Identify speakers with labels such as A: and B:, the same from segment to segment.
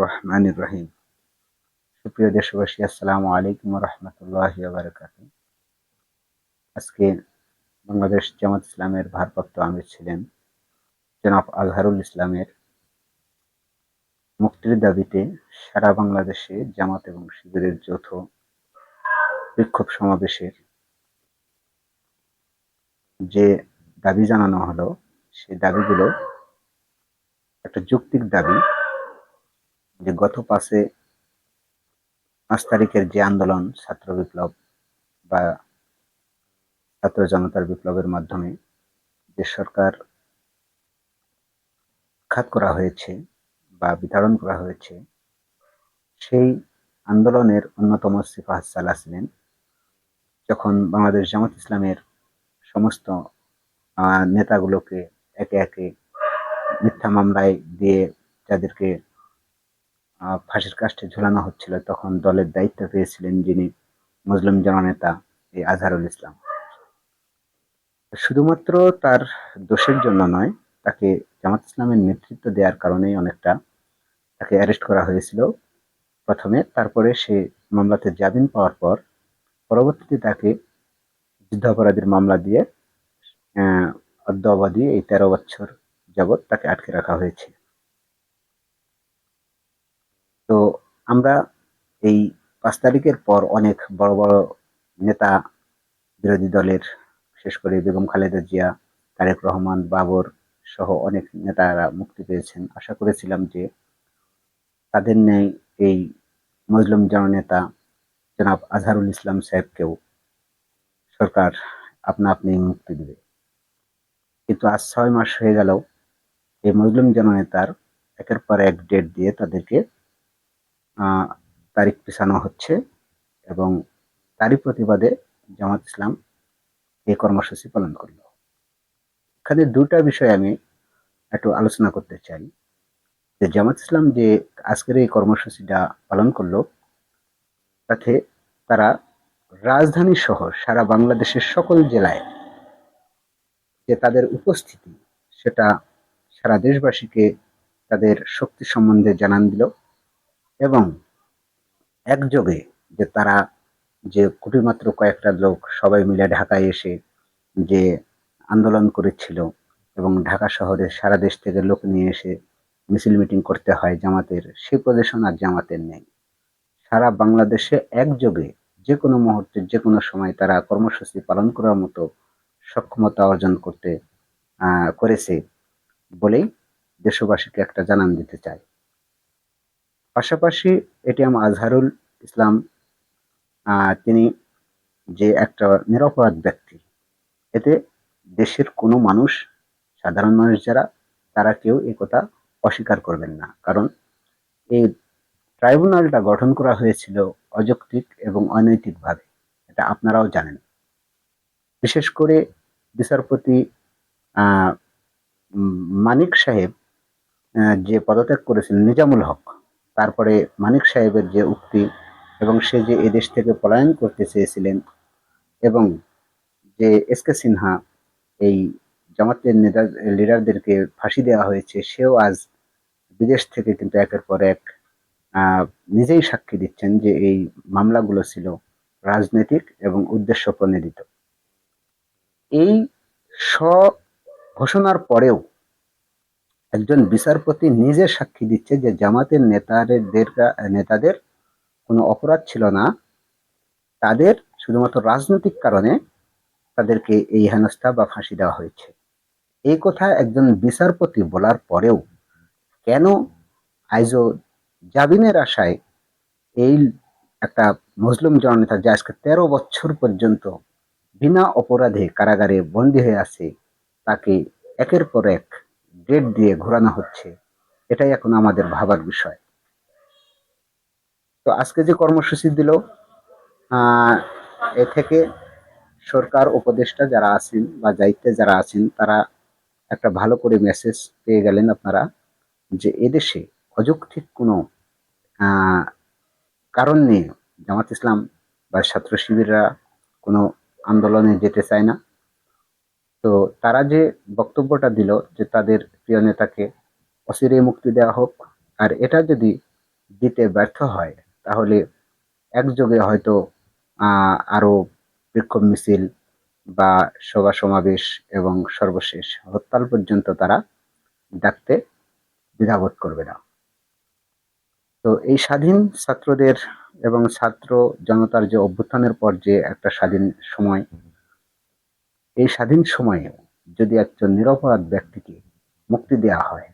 A: রহমানির রহিম। সুপ্রিয় দেশবাসী, আসসালামু আলাইকুম রহমতুল্লাহ বারাকাতু আজকে বাংলাদেশ জামাত ইসলামের ভারপ্রাপ্ত আমির ছিলেন জনাব আজহারুল ইসলামের মুক্তির দাবিতে সারা বাংলাদেশে জামাত এবং শিবিরের যৌথ বিক্ষোভ সমাবেশের যে দাবি জানানো হলো, সেই দাবিগুলো যৌক্তিক দাবি যে গত পাশে পাঁচ তারিখের যে আন্দোলন ছাত্র বিপ্লব বা ছাত্র জনতার বিপ্লবের মাধ্যমে যে সরকার খাত করা হয়েছে বা বিতরণ করা হয়েছে, সেই আন্দোলনের অন্যতম সিফাহ সালাহ ছিলেন যখন বাংলাদেশ জামাত ইসলামের সমস্ত নেতাগুলোকে একে একে মিথ্যা মামলায় দিয়ে যাদেরকে ফাঁসির কাষ্টে ঝুলানো হচ্ছিল, তখন দলের দায়িত্ব পেয়েছিলেন যিনি মুসলিম জননেতা এই আজহারুল ইসলাম। শুধুমাত্র তার দোষের জন্য নয়, তাকে জামাত ইসলামের নেতৃত্ব দেওয়ার কারণেই অনেকটা তাকে অ্যারেস্ট করা হয়েছিল। প্রথমে তারপরে সে মামলাতে জামিন পাওয়ার পর পরবর্তীতে তাকে যুদ্ধাপরাধীর মামলা দিয়ে অদ্য অবাধি এই তেরো বছর যাবৎ তাকে আটকে রাখা হয়েছে। তো আমরা এই পাঁচ তারিখের পর অনেক বড় বড় নেতা বিরোধী দলের শেষ করে বেগম খালেদা জিয়া, তারেক রহমান, বাবর সহ অনেক নেতারা মুক্তি পেয়েছেন। আশা করেছিলাম যে তাদের ন্যায় এই মজলুম জননেতা জনাব আজহারুল ইসলাম সাহেবকেও সরকার আপনা আপনি মুক্তি দেবে। কিন্তু আজ ছয় মাস হয়ে গেল এই মুসলিম জননেতার একের পর এক ডেট দিয়ে তাদেরকে তারিখ পিছানো হচ্ছে এবং তারই প্রতিবাদে জামাত ইসলাম এই কর্মসূচি পালন করল। এখানে দুটা বিষয় আমি একটু আলোচনা করতে চাই। যে জামাত ইসলাম যে আজকের এই কর্মসূচিটা পালন করল, তাতে তারা রাজধানী সহ সারা বাংলাদেশের সকল জেলায় যে তাদের উপস্থিতি সেটা সারা দেশবাসীকে তাদের শক্তি সম্বন্ধে জানান দিল এবং একযোগে যে তারা যে কুটিমাত্র কয়েকটা লোক সবাই মিলে ঢাকায় এসে যে আন্দোলন করেছিল এবং ঢাকা শহরে সারা দেশ থেকে লোক নিয়ে এসে মিছিল মিটিং করতে হয় জামাতের, সে প্রদেশন আর জামাতের নেই। সারা বাংলাদেশে একযোগে যে কোনো মুহূর্তে, যে কোনো সময় তারা কর্মসূচি পালন করার মতো সক্ষমতা অর্জন করতে করেছে। বলেই দেশবাসীকে একটা জানান দিতে চাই। পাশাপাশি এটিএম আজহারুল ইসলাম তিনি যে একটা নিরপরাধ ব্যক্তি, এতে দেশের কোনো মানুষ, সাধারণ মানুষ যারা, তারা কেউ এ কথা অস্বীকার করবেন না। কারণ এই ট্রাইব্যুনালটা গঠন করা হয়েছিল অযৌক্তিক এবং অনৈতিকভাবে, এটা আপনারাও জানেন। বিশেষ করে বিচারপতি মানিক সাহেব যে পদত্যাগ করেছিলেন, নিজামুল হক, তারপরে মানিক সাহেবের যে উক্তি এবং সে যে এদেশ থেকে পলায়ন করতে চেয়েছিলেন এবং যে এস কে সিনহা এই জামাতের লিডারদেরকে ফাঁসি দেওয়া হয়েছে, সেও আজ বিদেশ থেকে কিন্তু একের পর এক নিজেই সাক্ষী দিচ্ছেন যে এই মামলাগুলো ছিল রাজনৈতিক এবং উদ্দেশ্য প্রণোদিত। এই স্ব ঘোষণার পরেও একজন বিচারপতি নিজে সাক্ষী দিচ্ছে যে জামাতের নেতাদের নেতাদের কোনো অপরাধ ছিল না। তাদের শুধুমাত্র রাজনৈতিক কারণে তাদেরকে এই হেনস্থা বা ফাঁসি দেওয়া হয়েছে। এই কথা একজন বিচারপতি বলার পরেও কেন আইজো জাবিনের আশায় এই একটা মুসলিম জননেতা যে আজকে তেরো বছর পর্যন্ত বিনা অপরাধে কারাগারে বন্দী হয়ে আছে তাকে একের পর এক ডেট দিয়ে ঘোরানো হচ্ছে। এটাই এখন আমাদের ভাবার বিষয়। তো আজকে যে কর্মসূচি দিল এ থেকে সরকার উপদেষ্টা যারা আছেন বা দায়িত্বে যারা আছেন, তারা একটা ভালো করে মেসেজ পেয়ে গেলেন আপনারা যে এদেশে অযৌক্তিক কোনো কারণ নিয়ে জামাত ইসলাম বা ছাত্র শিবিররা কোনো আন্দোলনে যেতে চায় না। তো তারা যে বক্তব্যটা দিল যে তাদের প্রিয় নেতাকে অচিরেই মুক্তি দেওয়া হোক আর এটা যদি দিতে ব্যর্থ হয় তাহলে একযোগে হয়তো আহ, আরও বিক্ষোভ মিছিল বা সভা সমাবেশ এবং সর্বশেষ হরতাল পর্যন্ত তারা ডাকতে দ্বিধাবোধ করবে না। তো এই স্বাধীন ছাত্রদের এবং ছাত্র জনতার যে অভ্যুত্থানের পর যে একটা স্বাধীন সময় এই স্বাধীন সময়ে যদি একজন নিরপরাধ ব্যক্তিকে মুক্তি দেওয়া হয়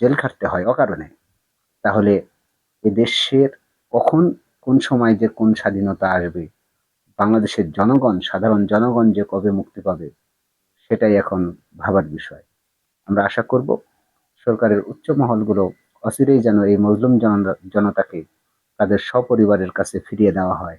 A: জেল খাটতে হয় অকারণে, তাহলে এ দেশের কখন, কোন সময় যে কোন স্বাধীনতা আসবে, বাংলাদেশের জনগণ, সাধারণ জনগণ যে কবে মুক্তি পাবে, সেটাই এখন ভাবার বিষয়। আমরা আশা করব সরকারের উচ্চ মহলগুলো অচিরেই যেন এই মজলুম জন- জনতাকে তাদের সপরিবারের কাছে ফিরিয়ে দেওয়া হয়।